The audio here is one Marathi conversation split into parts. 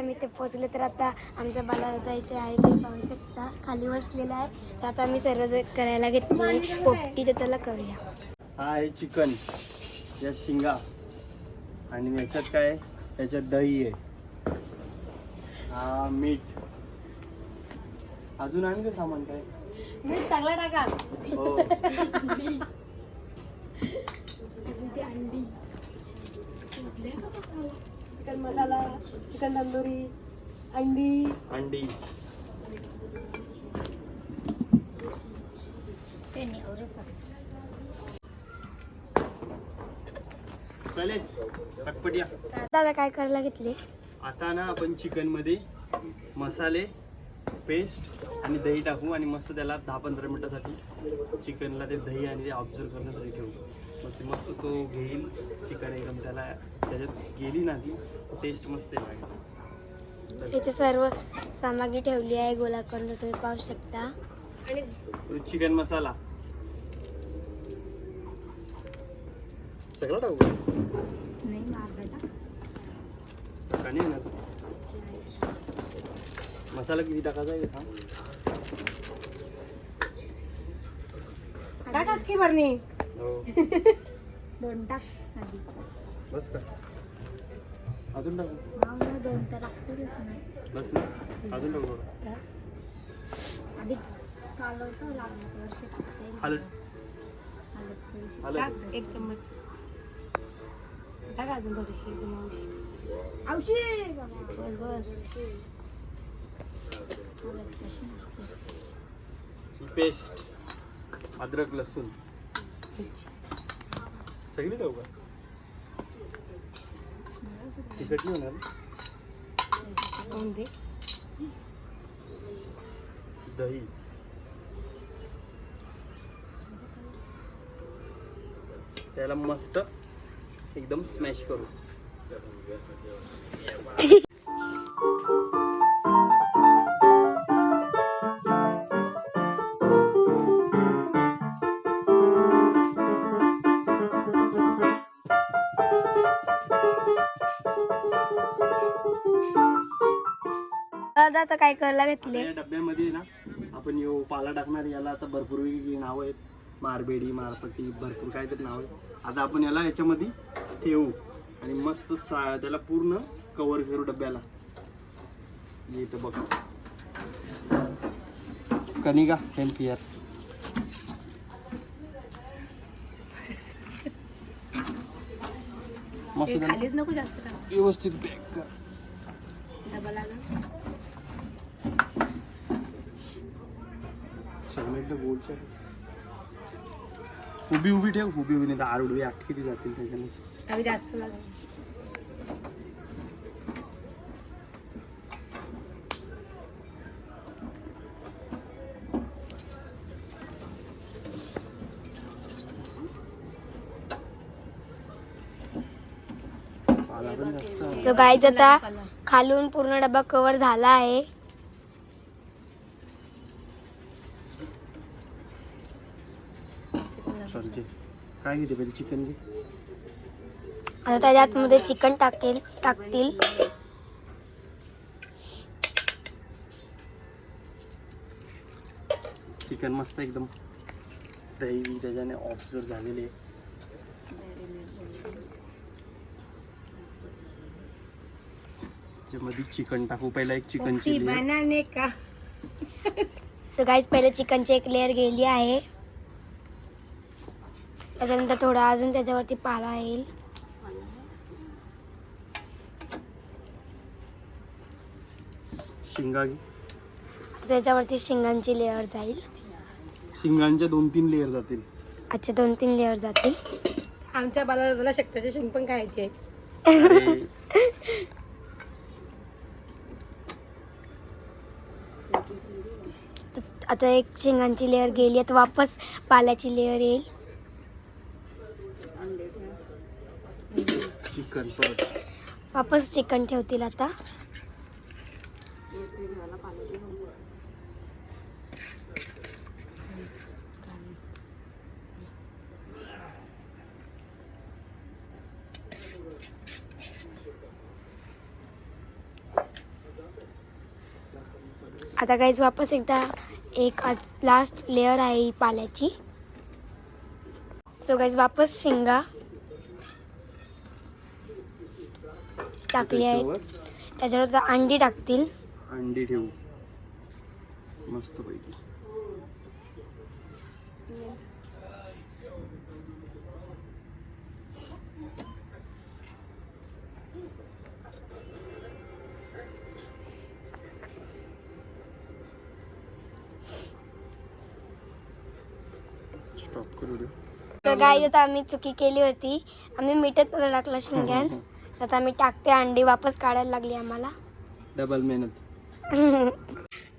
आम्ही ते पोचले तर आता आमचा बाला इथे आहे ते पाहू शकता. खाली बसलेला आहे. तर आता आम्ही सर्व करायला घेतले पोपटी तर चला करूया. हा आहे चिकन. या शिंगा. आणि याच्यात काय? आहे? याच्यात दही आहे. हा मीठ. अजून आणि काय सामान काय? चांगला टाका. हो. अजून ती अंडी. चिकन मसाला चिकन तंदुरी अंडी. अंडी. चालेल. पटपट या. दादा काय करायला घेतले? आता ना आपण चिकनमध्ये मसाले पेस्ट आणि दही टाकू आणि मस्त त्याला दहा पंधरा मिनिटासाठी चिकनला ते दही आणि ते ऑब्झर्व करण्यासाठी ठेवू. मग ते मस्त तो घेईल चिकन एकदम त्याला त्याच्यात गेली ना ती टेस्ट मस्त आहे लागेल इथे सर्व सामग्री ठेवली आहे गोला करून तुम्ही पाहू शकता. आणि चिकन मसाला. सगळा टाकू नाही का नाही ना मसाला किती टाकायचा आहे का टाका की भरणी हो. दोन टाक आधी. बस का? अजून टाकू. दोन तर बस ना. अजून टाकू आधी लागलं एक चम्मच. टाका अजून थोडीशी. औषध बस बस. पेस्ट अद्रक लसूण सगळी टाकू का तिखट नाही होणार दही. त्याला मस्त. एकदम स्मॅश करू. आता काय करायला घेतले? या डब्यामध्ये ना आपण यो पाला टाकणार याला आता भरपूर वेगवेगळी नावं आहेत. मारबेडी मारपट्टी भरपूर काहीतरी नाव आहेत. आता आपण याला याच्यामध्ये ठेवू आणि मस्त सा त्याला पूर्ण कवर करू डब्याला. येतं बघ. कनिका हेल्प यार मस्त खालीच नको जास्त व्यवस्थित पॅक कर. डबा लागल सगळ्यातलं गोडच्या उभी उभी ठेव उभी उभी नाही तर आर उडवी अख्खी ती जातील त्याच्याने जास्त लागल. सो गाईज आता खालून पूर्ण डबा कव्हर झाला आहे. चालते काय घेते पहिले? चिकन घे. आता त्याच्यात मध्ये चिकन टाकेल टाकतील. चिकन मस्त एकदम दही त्याच्याने ऑब्झर्व झालेले मध्ये चिकन टाकू. पहिला एक चिकनची पोपटी लेअर बनाने का? सो गाईज पहिले चिकनची एक लेअर गेली आहे. त्याच्यानंतर थोडा अजून त्याच्यावरती पाला येईल. शिंगा त्याच्यावरती शिंगांची लेअर जाईल. शिंगांच्या दोन तीन लेअर जातील. अच्छा दोन तीन लेअर जातील. आमच्या बाला शकताचे शिंग पण खायचे अरे आता एक शिंगांची लेअर गेली आता वापस पाल्याची लेअर येईल. चिकन परत. वापस चिकन ठेवतील आता. आता काहीच वापस एकदा एक आज लास्ट लेअर आहे ही पाल्याची. सो गाईज वापस शेंगा. टाकली आहेत त्याच्यावर? अंडी टाकतील. अंडी ठेवू. मस्त पैकी. तर गाई आता आम्ही चुकी केली होती. आम्ही मीठच टाकलं शेंग्यात. आता आम्ही टाकते अंडी वापस काढायला लागली आम्हाला. डबल मेहनत.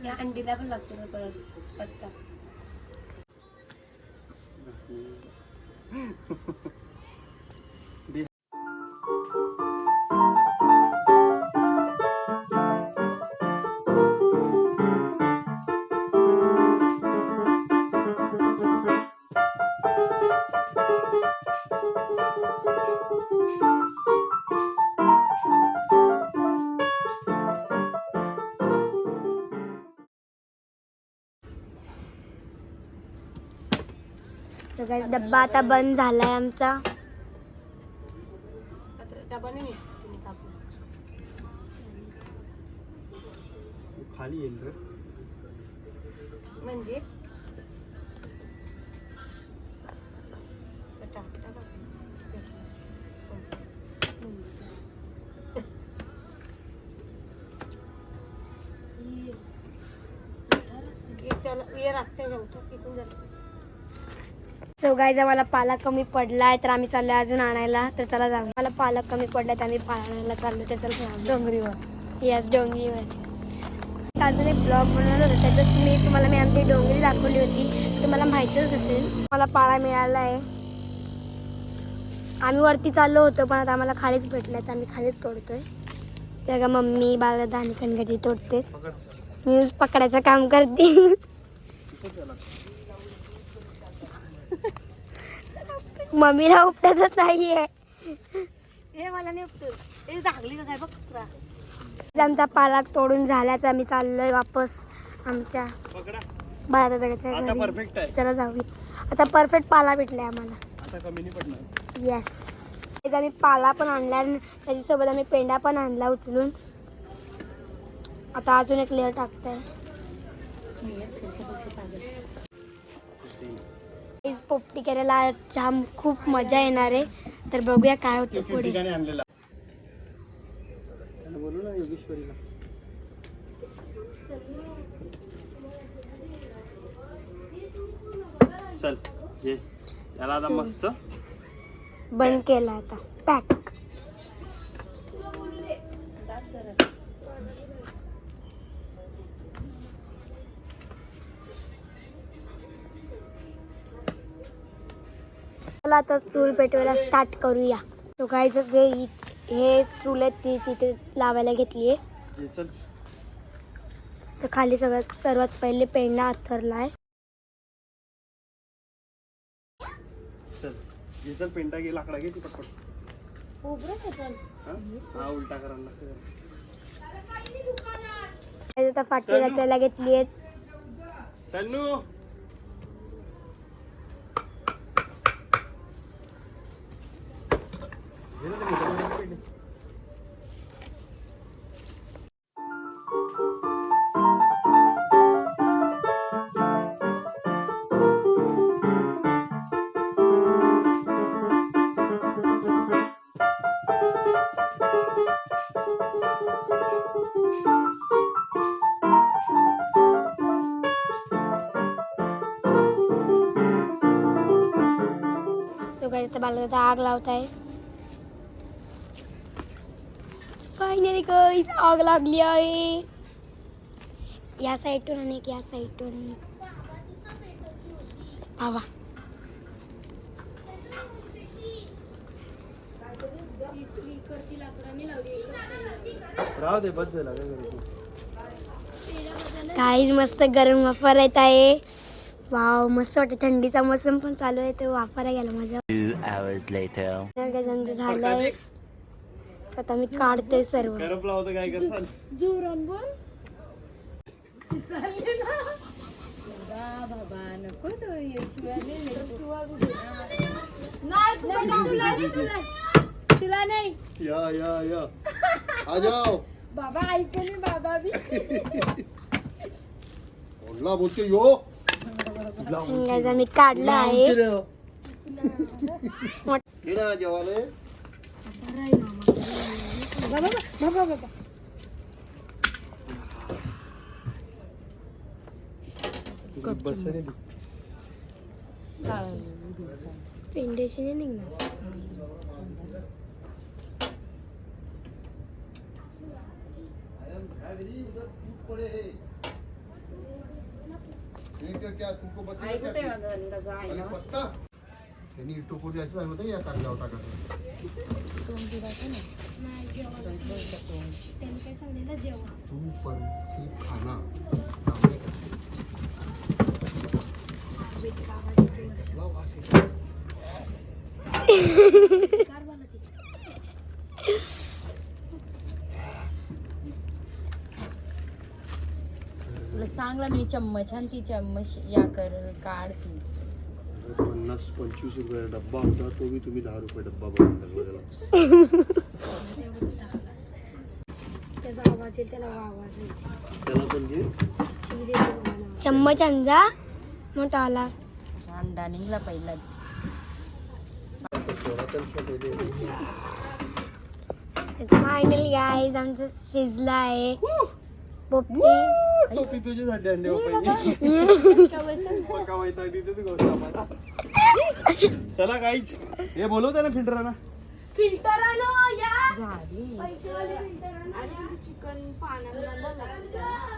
या अंडीला पण लागतो ना परत पत्ता. सगळा डब्बा आता बंद झालाय आमचा खाली येईल रे म्हणजे ये राखते जेवतो तिथून झालं सो गायचा मला पाला कमी पडलाय तर आम्ही चाललोय अजून आणायला. तर चला जाऊ मला पालक कमी पडलाय तर आम्ही आणायला चाललो तर चला. डोंगरीवर. यस डोंगरीवर. अजून एक ब्लॉग बनवलं होतं. त्याच्यात मी तुम्हाला मी आमची डोंगरी दाखवली होती. तुम्हाला माहितीच असेल मला पाळा मिळाला आहे आम्ही वरती चाललो होतो पण आता आम्हाला खालीच भेटलं तर आम्ही खालीच तोडतोय. त्या का मम्मी बाळा आणि कणकाची तोडते पकड मी पकडायचं काम करते. मम्मीला उपटतच नाहीये. हे मला नाही उपटत. हे धाकली का काय? बघ तुला. आमचा पालक तोडून झाल्याचा आम्ही चाललोय वापस आमच्या पकडा. बाळादादाच्या आता घरी. परफेक्ट आहे. चला जाऊया. आता परफेक्ट पाला भेटलाय आम्हाला. आता कमी नाही पडणार. येस आम्ही पाला पण आणला आणि त्याच्यासोबत आम्ही पेंडा पण आणला उचलून. आता अजून एक लेअर टाकताय. पोपटी करायला जाम खूप मजा येणार आहे. तर बघूया काय होतं पुढे. ठिकाणी आणलेला. त्याला बोलू ना योगेश्वरीला चल ये. त्याला आता मस्त. बंद केला आता. पॅक चला आता चूल पेटवायला स्टार्ट करूया. तो काय जे हे चूल आहेत ती तिथे लावायला घेतली आहे. तर खाली सगळ्यात सर्वात पहिले पेंडा अथरला आहे चल पेंटा घे लाकडा घे ती पटपट उलटा करायला फाटी रचायला घेतली आहेत. सो काही आता बाला आग लावत आहे फायनली गाईज आग लागली आहे. या साईडून आणि या साईडून हवा राहू दे बस झाला. काय करायचं काही मस्त गरम येत आहे. वाव मस्त वाटते थंडीचा मोसम पण चालू आहे तो वाफारा गेला माझा Two hours later. आमचं झालंय. आता मी काढते सर्व. काय करतात जोरान बोल बाबा नको तो यशवाने नाही तुला नाही तुला तुला नाही या या या. आ जाओ. बाबा ऐकले बाबा बी. ओला बोलते यो. गाईज आम्ही काढलं आहे. ये ना जेवाले बाबा नाही निघणार क्या तुमको बचा क्या आणि पत्ता? त्यांनी टोको द्यायचं आहे होतं या कागदावर टाकायचं काय तू पण सिर्फ खाना. चांगले कसला वास येतो. तुला सांगला मी चम्मच आणि ती चम्मच या कर काढ ती. पन्नास पंचवीस रुपये डब्बा होता तो बी तुम्ही दहा रुपये डब्बा बनवला त्याला त्याचा आवाज येईल त्याला आवाज येईल. त्याला पण घे चम्मच अंजा मोठा आला. अंडा निघला पहिला. फायनली गाईज आमचं शिजलं आहे. पोपटी. टोपी तुझ्यासाठी अंडे चला काहीच हे बोलव त्याला फिल्टरांना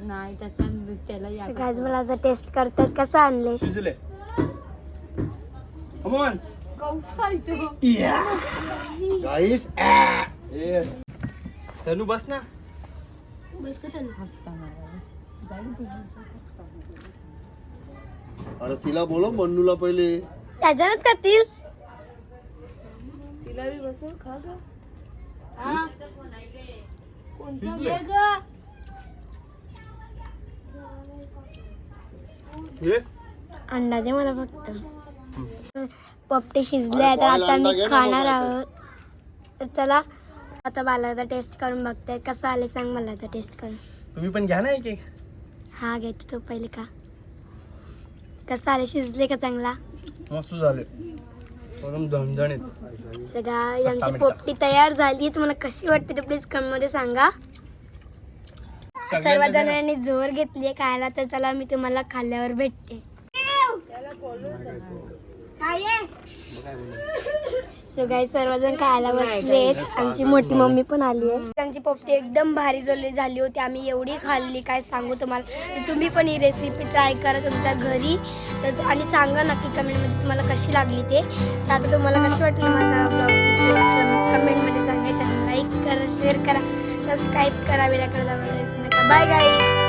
नाही तसं त्याला या. गाईज मला आता टेस्ट करतात कसं आणले शिजले. अमोन गाईस ए तनू बस ना. हात अरे तिला बोलो मन्नूला पहिले. त्याच्यानंच करतील. तिला बी बसव खा ग. हे. अंडा दे मला फक्त. पपटे शिजले आहे तर आता मी खाणार आहोत. चला आता मला आता टेस्ट करून बघते. कसं आले सांग मला आता टेस्ट करून. तुम्ही पण घ्या ना एक एक. हा घेते तो पहिले का कसं आले? शिजले का चांगला? मस्त झाले. एकदम झणझणीत. सगळा आमची पोपटी तयार झाली तुम्हाला कशी वाटते ते प्लीजमध्ये सांगा. सर्व जणांनी जोर घेतली खायला तर चला मी तुम्हाला खाल्ल्यावर भेटते. सो गाई सर्वजण खायला बसलेत. आमची मोठी मम्मी पण आली आहे. त्यांची पोपटी एकदम भारी झाली झाली होती. आम्ही एवढी खाल्ली. काय सांगू तुम्हाला? तुम्ही पण ही रेसिपी ट्राय करा तुमच्या घरी. तर आणि सांगा नक्की कमेंटमध्ये तुम्हाला कशी लागली ते. तर आता तुम्हाला कशी वाटली माझा ब्लॉग कमेंटमध्ये सांगायचं लाईक करा शेअर करा सबस्क्राईब करा. वेळा करा बाय गाई